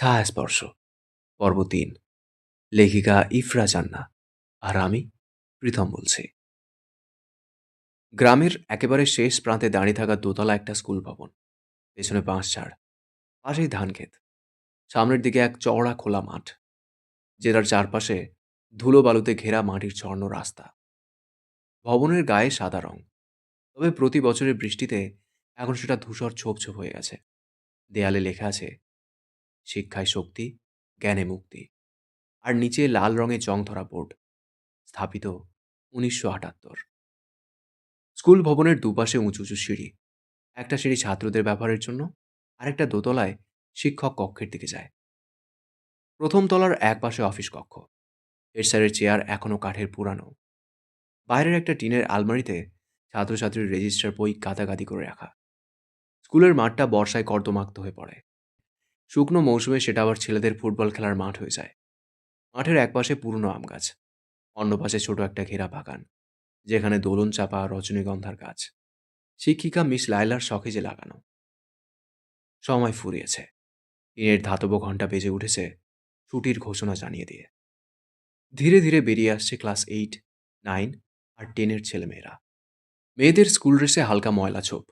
ছায়াস্পর্শ। পর্ব তিন লেখিকা ইফরা জান্না আর আমি প্রীতম বলছি। গ্রামের একেবারে শেষ প্রান্তে দাঁড়িয়ে থাকা দোতলা একটা স্কুল ভবন। পেছনে বাঁশ ছাড় পাশেই ধান ক্ষেত। সামনের দিকে এক চওড়া খোলা মাঠ যেটার চারপাশে ধুলো বালুতে ঘেরা মাটির চর্ণ রাস্তা। ভবনের গায়ে সাদা রং, তবে প্রতি বছরের বৃষ্টিতে এখন সেটা ধূসর ছোপ ছোপ হয়ে গেছে। দেয়ালে লেখা আছে শিক্ষায় শক্তি, জ্ঞানে মুক্তি। আর নিচে লাল রঙে জং ধরা বোর্ড, স্থাপিত উনিশশো আটাত্তর। স্কুল ভবনের দুপাশে উঁচু উঁচু সিঁড়ি। একটা সিঁড়ি ছাত্রদের ব্যবহারের জন্য, আরেকটা দোতলায় শিক্ষক কক্ষের দিকে যায়। প্রথম তলার এক পাশে অফিস কক্ষ। এর স্যারের চেয়ার এখনও কাঠের পুরানো। বাইরের একটা টিনের আলমারিতে ছাত্রছাত্রীর রেজিস্টার বই গাদাগাদি করে রাখা। স্কুলের মাঠটা বর্ষায় কর্দমাক্ত হয়ে পড়ে। শুকনো মৌসুমে সেটা আবার ছেলেদের ফুটবল খেলার মাঠ হয়ে যায়। মাঠের একপাশে পুরনো আম গাছ, অন্য পাশে ছোট একটা ঘেরা বাগান, যেখানে দোলন চাপা রজনীগন্ধার গাছ। শিক্ষিকা মিস লাইলার শখে লাগানো। সময় ফুরিয়েছে। টিনের ধাতব ঘণ্টা বেজে উঠেছে ছুটির ঘোষণা জানিয়ে দিয়ে। ধীরে ধীরে বেরিয়ে আসছে ক্লাস এইট, নাইন আর টেনের ছেলেমেয়েরা। মেয়েদের স্কুল ড্রেসে হালকা ময়লা ছোপ।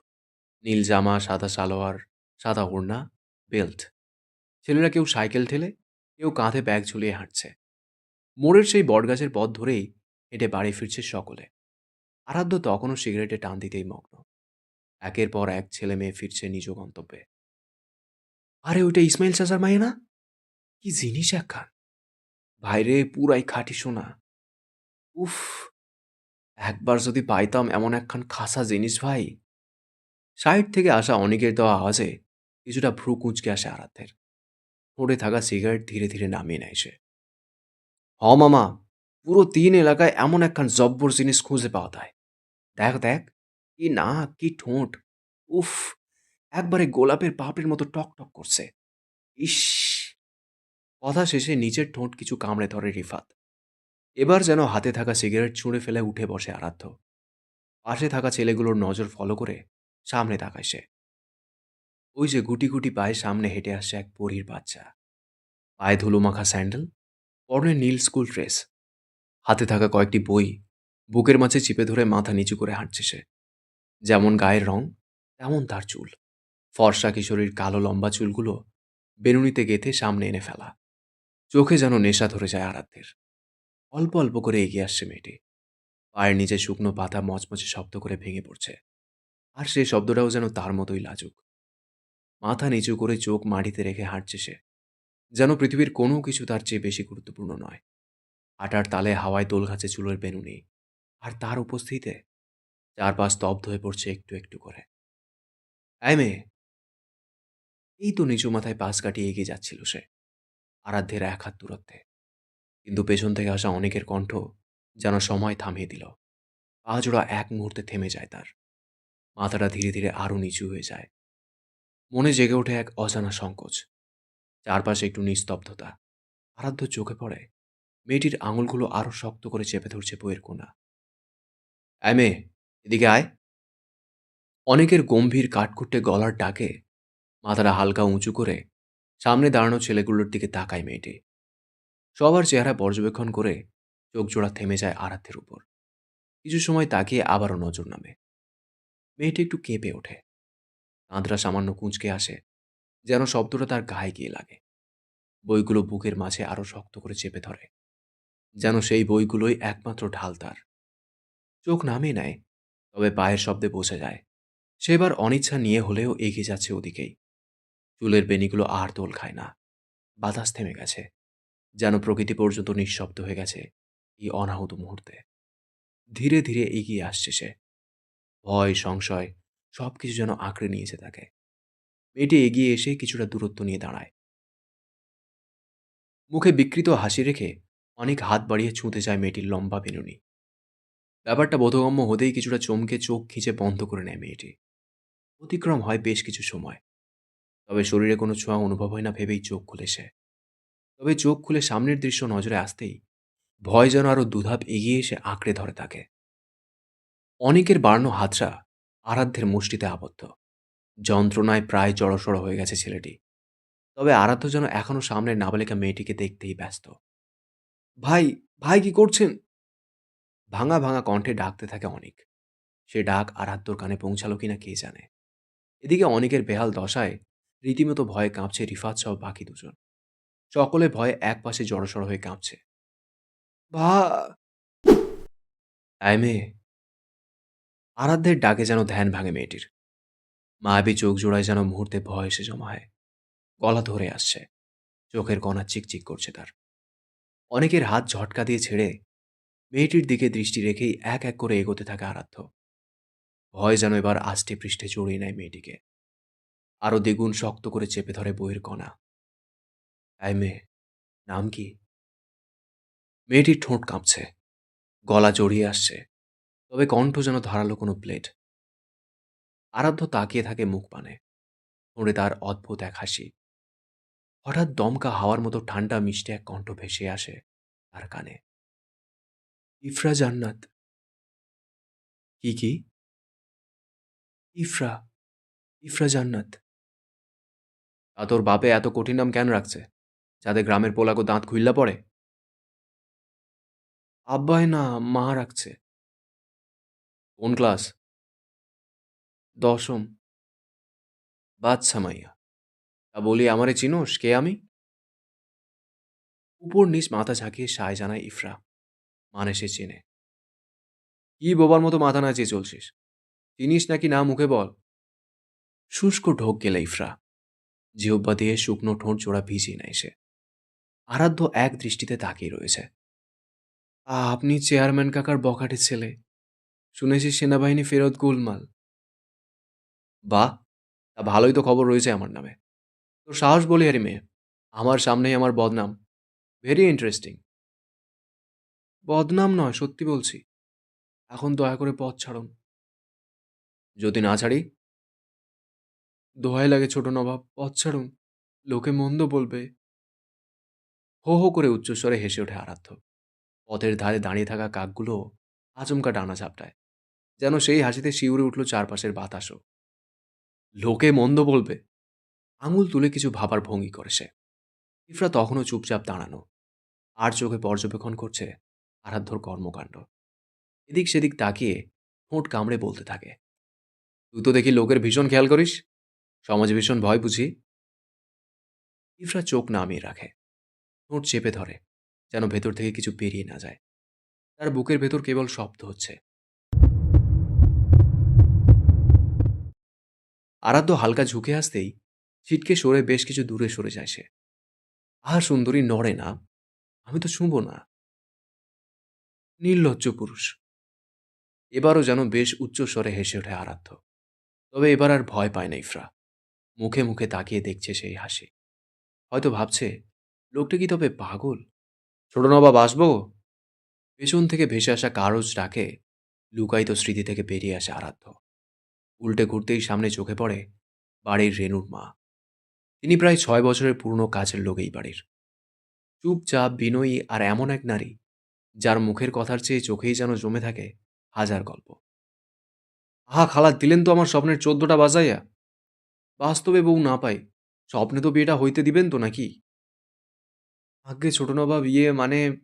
নীল জামা, সাদা সালোয়ার, সাদা ওড়না, বেল্ট। ছেলেরা কেউ সাইকেল ঠেলে, কেউ কাঁধে ব্যাগ ঝুলিয়ে হাঁটছে। মোড়ের সেই বটগাছের পথ ধরেই হেঁটে বাড়ি ফিরছে সকলে। আরাধ্য তখনও সিগারেটে টান দিতেই মগ্ন। একের পর এক ছেলে মেয়ে ফিরছে নিজ গন্তব্যে। আরে, ওইটা ইসমাইল চাচার মাইয়া না? কি জিনিস একখান? ভাইরে, পুরাই খাঁটি শোনা উফ, একবার যদি পাইতাম এমন একখান খাসা জিনিস ভাই। সাইড থেকে আসা অনেকের দেওয়া আওয়াজে কিছুটা ভ্রু কুঁচকে আসে আরাধ্যের। পড়ে থাকা সিগারেট ধীরে ধীরে নামিয়ে নেয় সে। হ মামা, পুরো তিন এলাকায় এমন একখান জব্বর জিনিস খুঁজে পাওয়া যায়। দেখ দেখ, কি না কি ঠোঁট, উফ, একবারে গোলাপের পাপড়ির মতো টক টক করছে। ইস! কথা শেষে নিচের ঠোঁট কিছু কামড়ে ধরে রিফাত। এবার যেন হাতে থাকা সিগারেট ছুঁড়ে ফেলে উঠে বসে আরাধ্য। পাশে থাকা ছেলেগুলোর নজর ফলো করে সামনে তাকায় সে। ওই যে গুটি গুটি পায়ে সামনে হেঁটে আসছে এক পরীর বাচ্চা। পায়ে ধুলো মাখা স্যান্ডেল, পরনে নীল স্কুল ড্রেস, হাতে থাকা কয়েকটি বই, বুকের মাঝে চিপে ধরে মাথা নিচু করে হাঁটছে সে। যেমন গায়ের রং, তেমন তার চুল। ফর্সা কিশোরীর কালো লম্বা চুলগুলো বেনুনিতে গেথে সামনে এনে ফেলা। চোখে যেন নেশা ধরে যায় আরাধ্যের। অল্প অল্প করে এগিয়ে আসছে মেয়েটি। পায়ের নিচে শুকনো পাতা মচমচে শব্দ করে ভেঙে পড়ছে। আর সেই শব্দটাও যেন তার মতোই লাজুক। মাথা নিচু করে চোখ মাটিতে রেখে হাঁটছে সে। যেন পৃথিবীর কোনো কিছু তার চেয়ে বেশি গুরুত্বপূর্ণ নয়। আটার তালে হাওয়ায় দোল ঘাছে চুলের বেনুনি, আর তার উপস্থিতিতে চারপাশ স্তব্ধ হয়ে পড়ছে একটু একটু করে। আয় মেয়ে। এই তো নিচু মাথায় পাশ কাটিয়ে এগিয়ে যাচ্ছিল সে, আরাধ্যের এক হাত দূরত্বে। কিন্তু পেছন থেকে আসা অনেকের কণ্ঠ যেন সময় থামিয়ে দিল। পা জোড়া এক মুহূর্তে থেমে যায় তার। মাথাটা ধীরে ধীরে আরও নিচু হয়ে যায়। মনে জেগে ওঠে এক অজানা সংকোচ। চারপাশে একটু নিস্তব্ধতা। আরাধ্য চোখে পড়ে। মেয়েটির আঙুলগুলো আরও শক্ত করে চেপে ধরছে বইয়ের কোনা আয় মেয়ে, এদিকে আয়। অনেকের গম্ভীর কাঠকুটে গলার ডাকে মাথাটা হালকা উঁচু করে সামনে দাঁড়ানো ছেলেগুলোর দিকে তাকায় মেয়েটি। সবার চেহারা পর্যবেক্ষণ করে চোখ জোড়া থেমে যায় আরাধ্যের উপর। কিছু সময় তাকিয়ে আবারও নজর নামে। মেয়েটি একটু কেঁপে ওঠে। কাঁধরা সামান্য কুঁচকে আসে। যেন শব্দটা তার গায়ে গিয়ে লাগে। বইগুলো বুকের মাঝে আরও শক্ত করে চেপে ধরে। যেন সেই বইগুলোই একমাত্র ঢাল তার। চোখ নামিয়ে নেয়, তবে পায়ের শব্দে বোঝা যায় সেবার অনিচ্ছা নিয়ে হলেও এগিয়ে যাচ্ছে ওদিকেই। চুলের বেনিগুলো আর দোল খায় না, বাতাস থেমে গেছে, যেন প্রকৃতি পর্যন্ত নিঃশব্দ হয়ে গেছে এই অনাহুত মুহূর্তে। ধীরে ধীরে এগিয়ে আসছে সে। ভয়, সংশয় সব কিছু যেন আঁকড়ে নিয়েছে তাকে। মেয়েটি এগিয়ে এসে কিছুটা দূরত্ব নিয়ে দাঁড়ায়। মুখে বিকৃত হাসি রেখে অনেক হাত বাড়িয়ে ছুঁতে যায় মেয়েটির লম্বা বেনুনি। ব্যাপারটা বোধগম্য হতেই কিছুটা চমকে চোখ খিঁচে বন্ধ করে নেয় মেয়েটি। অতিক্রম হয় বেশ কিছু সময়। তবে শরীরে কোনো ছোঁয়া অনুভব হয় না ভেবেই চোখ খুলে সে। তবে চোখ খুলে সামনের দৃশ্য নজরে আসতেই ভয় যেন আরও দুধাপ এগিয়ে এসে আঁকড়ে ধরে তাকে। অনেকের বাড়ানো হাতরা আরাধ্যের মুষ্টিতে আবদ্ধ। যন্ত্রণায় প্রায় জড়সড় হয়ে গেছে ছেলেটি। তবে আরাধ্য যেন এখনও সামনের নাবালিকা মেয়েটিকে দেখতেই ব্যস্ত। ভাই ভাই কি করছেন? ভাঙা ভাঙা কণ্ঠে ডাকতে থাকে অনেক। সে ডাক আরাধ্যর কানে পৌঁছালো কিনা কে জানে। এদিকে অনেকের বেহাল দশায় রীতিমতো ভয়ে কাঁপছে রিফাত সহ বাকি দুজন। সকলে ভয়ে এক পাশে জড়সড় হয়ে কাঁপছে। ভা আরাধ্যের ডাকে যেন ধ্যান ভাঙে মেয়েটির। মায়াবী চোখ জোড়ায় যেন মুহূর্তে ভয় এসে জমা হয় গলা ধরে আসছে। চোখের কণা চিকচিক করছে তার। অনেকের হাত ঝটকা দিয়ে ছেড়ে মেয়েটির দিকে দৃষ্টি রেখেই এক এক করে এগোতে থাকে আরাধ্য। ভয় যেন এবার আষ্টে পৃষ্ঠে জড়িয়ে নেয় মেয়েটিকে। আরও দ্বিগুণ শক্ত করে চেপে ধরে বইয়ের কণা। তাই মেয়ে, নাম কি? মেয়েটির ঠোঁট কাঁপছে। গলা জড়িয়ে আসছে। তবে কণ্ঠ যেন ধারালো কোনো প্লেট। আরাধ্য তাকিয়ে থাকে মুখ পানে ঠোঁটে তার অদ্ভুত এক হাসি। হঠাৎ দমকা হাওয়ার মতো ঠান্ডা মিষ্টি এক কণ্ঠ ভেসে আসে তার কানে। ইফরা জান্নাত। কি কি? ইফরা ইফরা জান্নাত। তা তোর বাপে এত কঠিন নাম কেন রাখছে? যাতে গ্রামের পোলাকো দাঁত খুইল্লা পড়ে? আব্বায় না মা রাখছে। কোন ক্লাস? দশম। বাদশা মাইয়া, তা বলি আমারে চিনোস, কে আমি? উপর নিচ মাথা ঝাঁকিয়ে সায় জানায় ইফরা মানে সে চেনে। কি বোবার মতো মাথা নাচিয়ে চলছিস? চিনিস নাকি না মুখে বল? শুষ্ক ঢোক গেলে ইফরা, জিহ্বা দিয়ে শুকনো ঠোঁট জোড়া ভিজিয়ে নেয় সে। আরাধ্য এক দৃষ্টিতে তাকিয়ে রয়েছে। আপনি চেয়ারম্যান কাকার বখাটের ছেলে। শুনেছি সেনাবাহিনী ফেরত গোলমাল। বাহ তা ভালোই তো খবর রয়েছে আমার নামে। তোর সাহস বলি, আরে মেয়ে, আমার সামনেই আমার বদনাম। ভেরি ইন্টারেস্টিং বদনাম নয়, সত্যি বলছি। এখন দয়া করে পথ ছাড়ুন। যদি না ছাড়ি? দোহাই লাগে ছোট নবাব, পথ ছাড়ুন। লোকে মন্দ বলবে। হো হো করে উচ্চস্বরে হেসে ওঠে আরাধ্য। পথের ধারে দাঁড়িয়ে থাকা কাকগুলো আচমকা ডানা ঝাপটায়। যেন সেই হাসিতে শিউরে উঠল চারপাশের বাতাসও। লোকে মন্দ বলবে। আঙুল তুলে কিছু ভাবার ভঙ্গি করে সে। ইফরা তখনও চুপচাপ দাঁড়ানো। আর চোখে পর্যবেক্ষণ করছে আরাধ্যর কর্মকাণ্ড। এদিক সেদিক তাকিয়ে ঠোঁট কামড়ে বলতে থাকে, তুই তো দেখি লোকের ভীষণ খেয়াল করিস। সমাজে ভীষণ ভয় বুঝি? ইফরা চোখ নামিয়ে রাখে। ঠোঁট চেপে ধরে, যেন ভেতর থেকে কিছু বেরিয়ে না যায়। তার বুকের ভেতর কেবল শব্দ হচ্ছে। আরাধ্য হালকা ঝুঁকে আসতেই ছিটকে সরে বেশ কিছু দূরে সরে যায় সে। আহা সুন্দরী নড়ে না। আমি তো শুনব না। নির্লজ্জ পুরুষ। এবারও যেন বেশ উচ্চস্বরে হেসে ওঠে আরাধ্য। তবে এবার আর ভয় পায় না ইফরা। মুখে মুখে তাকিয়ে দেখছে সেই হাসি। হয়তো ভাবছে, লোকটা কি তবে পাগল? ছোট নবাব আসব? পেছন থেকে ভেসে আসা কারজ ডাকে লুকায়িত স্মৃতি থেকে বেরিয়ে আসে আরাধ্য। উল্টে ঘুরতেই সামনে চোখে পড়ে বাড়ির রেনুর মা। তিনি প্রায় ছয় বছরের পুরনো কাজের লোক এই বাড়ির। চুপচাপ, বিনয়ী আর এমন এক নারী যার মুখের কথার চেয়ে চোখেই যেন জমে থাকে হাজার গল্প। আহা খালা দিলেন তো আমার স্বপ্নের চোদ্দটা বাজাইয়া। বাস্তবে বউ না পাই, স্বপ্নে তো বিয়েটা হইতে দিবেন তো নাকি? আগে ছোট নবাব ইয়ে মানে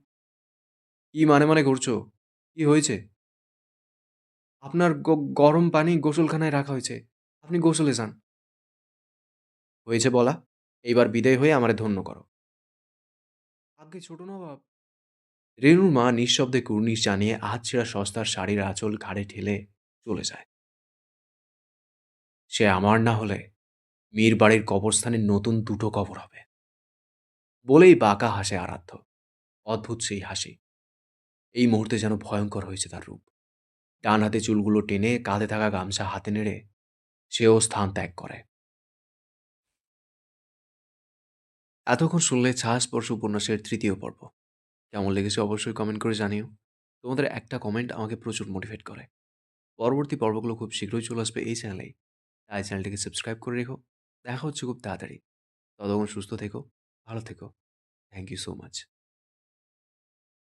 কি মানে মানে করছ? কি হয়েছে? আপনার গরম পানি গোসলখানায় রাখা হয়েছে। আপনি গোসলে যান। হয়েছে বলা। এইবার বিদায় হয়ে আমারে ধন্য করো। আগে ছোট নবাব রেনুর মা নিঃশব্দে কুর্নিশ জানিয়ে আজ ছেঁড়া সস্তার শাড়ির আঁচল ঘাড়ে ঠেলে চলে যায়। সে আমার না হলে মীর বাড়ির কবরস্থানে নতুন দুটো কবর হবে। বলেই বাঁকা হাসে আরাধ্য। অদ্ভুত সেই হাসি। এই মুহূর্তে যেন ভয়ঙ্কর হয়েছে তার রূপ। ডান হাতে চুলগুলো টেনে কাঁধে থাকা গামছা হাতে নেড়ে সেও স্থান ত্যাগ করে। এতক্ষণ শুনলে স্পর্শ উপন্যাসের তৃতীয় পর্ব। কেমন লেগেছে অবশ্যই কমেন্ট করে জানিও। তোমাদের একটা কমেন্ট আমাকে প্রচুর মোটিভেট করে। পরবর্তী পর্বগুলো খুব শীঘ্রই চলে আসবে এই চ্যানেলেই তাই চ্যানেলটিকে সাবস্ক্রাইব করে রেখো। দেখা হচ্ছে খুব তাড়াতাড়ি। ততক্ষণ সুস্থ থেকো, ভালো থেকো। Thank you so much